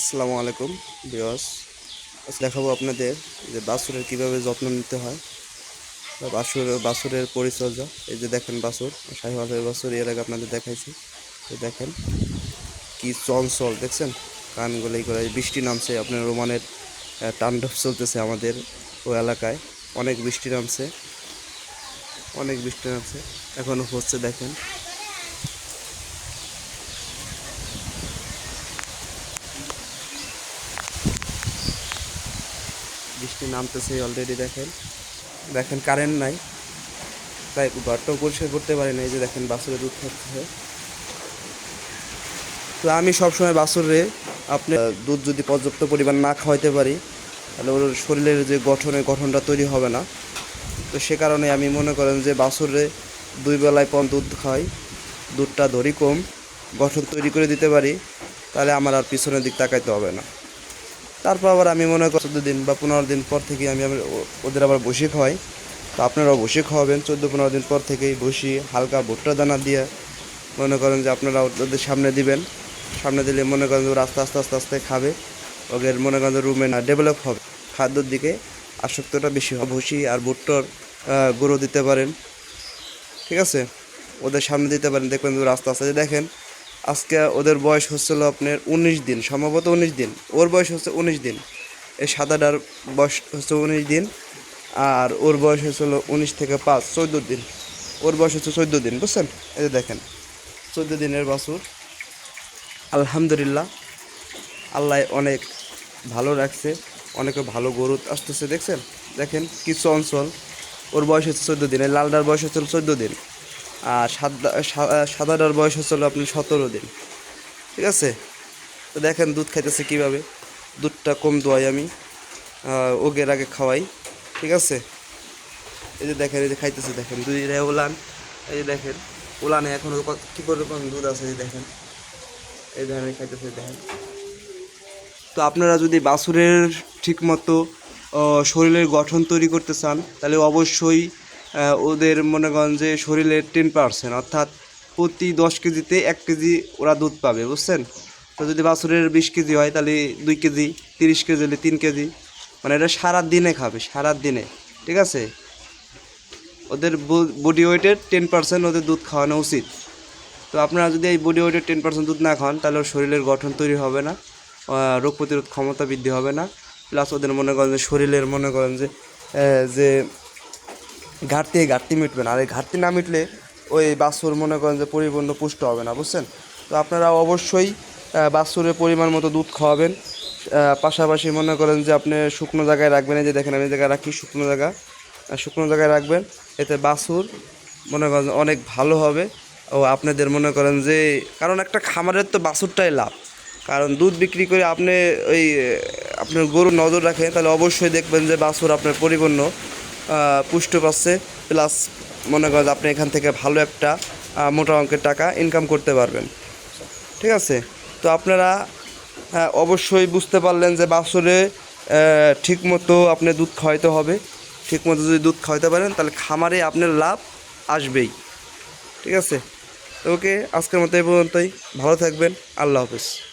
আসসালামু আলাইকুম বিয়স আজ দেখাবো আপনাদের যে বাছুরের কীভাবে যত্ন নিতে হয়। বা বাছুর, বাছুরের পরিচর্যা। এই যে দেখেন বাছুর শাহিওয়ালের বাছুর, এর আগে আপনাদের দেখাইছি। এই দেখেন, কি চঞ্চল, দেখছেন? কানগুলো এই করে বৃষ্টি নামছে, আপনার রোমানের তাণ্ডব চলতেছে আমাদের ওই এলাকায়। অনেক বৃষ্টি নামছে, অনেক বৃষ্টি নামছে। এখনও হচ্ছে, দেখেন বৃষ্টি নামতেছে অলরেডি দেখেন। দেখেন কারেন্ট নাই। তাই ঘরটাও পরিষ্কার করতে পারি না এই যে দেখেন বাছুরে দুধ খাচ্ছে। তো আমি সবসময় বাছুরে আপনি দুধ যদি পর্যাপ্ত পরিমাণ না খাওয়াইতে পারি, তাহলে ওর শরীরের যে গঠনের গঠনটা তৈরি হবে না। তো সে কারণে আমি মনে করেন যে বাছুরে দুই বেলায় পর দুধ খাই, দুধটা ধরি কম, গঠন তৈরি করে দিতে পারি, তাহলে আমার আর পিছনের দিক তাকাইতে হবে না। তারপর আবার আমি মনে করি চোদ্দ দিন বা পনেরো দিন পর থেকে আমি ওদের আবার বসে খাওয়াই। তো আপনারাও বসে খাওয়াবেন। চোদ্দ, পনেরো দিন পর থেকেই বসি হালকা ভুট্টা দানা দিয়ে মনে করেন যে আপনারা ওদের সামনে দিবেন। সামনে দিলে মনে করেন যে ওরা আস্তে আস্তে আস্তে আস্তে খাবে। ওদের মনে করেন রুমে ডেভেলপ হবে। খাদ্যর দিকে আসক্তটা বেশি হবে। ভুসি আর ভুট্টোর গুঁড়ো দিতে পারেন। ঠিক আছে? ওদের সামনে দিতে পারেন। দেখবেন ওরা আস্তে আস্তে দেখেন আজকে ওদের বয়স হচ্ছিল আপনার উনিশ দিন, সম্ভবত উনিশ দিন। ওর বয়স হচ্ছে উনিশ দিন। এই সাদাটার বয়স হচ্ছে উনিশ দিন আর ওর বয়স হচ্ছিল উনিশ থেকে পাঁচ, চোদ্দ দিন। ওর বয়স হচ্ছে চোদ্দ দিন, বুঝছেন? এই যে দেখেন, চোদ্দ দিনের বাছুর। আলহামদুলিল্লাহ, আল্লাহ অনেক ভালো রাখছে, অনেকে ভালো গরু আসতেছে, দেখছেন? দেখেন, কিছু অঞ্চল, ওর বয়স হচ্ছে চোদ্দ দিন, এই লালটার বয়স হচ্ছিল চোদ্দ দিন। আর সাদাটার বয়স হচ্ছিল আপনি সতেরো দিন। ঠিক আছে? তো দেখেন দুধ খাইতেছে কীভাবে? দুধটা কম দোয়াই আমি ওগের আগে খাওয়াই। ঠিক আছে? এই যে দেখেন, এই যে খাইতেছে দেখেন, দুই রে ওলান এই যে দেখেন ওলানে এখনও কী করে দুধ আছে এই দেখেন। এই ধরনের খাইতেছে দেখেন। তো আপনারা যদি বাছুরের ঠিকমতো শরীরের গঠন তৈরি করতে চান, তাহলে অবশ্যই ওদের মনে করেন যে শরীরের টেন পার্সেন্ট অর্থাৎ প্রতি দশ কেজিতে এক কেজি ওরা দুধ পাবে, বুঝছেন? তো যদি বাছুরের বিশ কেজি হয়, তাহলে দুই কেজি, তিরিশ কেজি হলে তিন কেজি। মানে এটা সারা দিনে খাবে সারা দিনে ঠিক আছে? ওদের বডি ওয়েটের টেন পার্সেন্ট ওদের দুধ খাওয়ানো উচিত। তো আপনারা যদি এই বডি ওয়েটের টেন পার্সেন্ট দুধ না খান, তাহলে ওর শরীরের গঠন তৈরি হবে না রোগ প্রতিরোধ ক্ষমতা বৃদ্ধি হবে না। প্লাস ওদের মনে করেন যে শরীরের মনে করেন যে যে ঘাটতি ঘাটতি মিটবে না। আর এই ঘাটতি না মিটলে ওই বাছুর মনে করেন যে পরিপূর্ণ পুষ্ট হবে না, বুঝছেন? তো আপনারা অবশ্যই বাছুরের পরিমাণ মতো দুধ খাওয়াবেন। পাশাপাশি মনে করেন যে আপনি শুকনো জায়গায় রাখবেন, এই যে দেখেন, আমি জায়গায় রাখি শুকনো জায়গা শুকনো জায়গায় রাখবেন। এতে বাছুর মনে করেন অনেক ভালো হবে। ও আপনাদের মনে করেন যে, কারণ একটা খামারের তো বাছুরটাই লাভ। কারণ দুধ বিক্রি করে আপনি ওই আপনার গরু নজর রাখেন, তাহলে অবশ্যই দেখবেন যে বাছুর আপনার পরিপূর্ণ। পুষ্ট পাচ্ছে প্লাস মনে করেন আপনি এখান থেকে ভালো একটা মোটা অঙ্কের টাকা ইনকাম করতে পারবেন। ঠিক আছে? তো আপনারা আহ, অবশ্যই বুঝতে পারলেন যে বাছুরে ঠিক মতো আপনি দুধ খাওয়াইতে হবে। ঠিক মতো যদি দুধ খাওয়াইতে পারেন তাহলে খামারে আপনার লাভ আসবেই। ঠিক আছে? ওকে আজকের মতো এই পর্যন্তই। ভালো থাকবেন। আল্লাহ হাফিজ।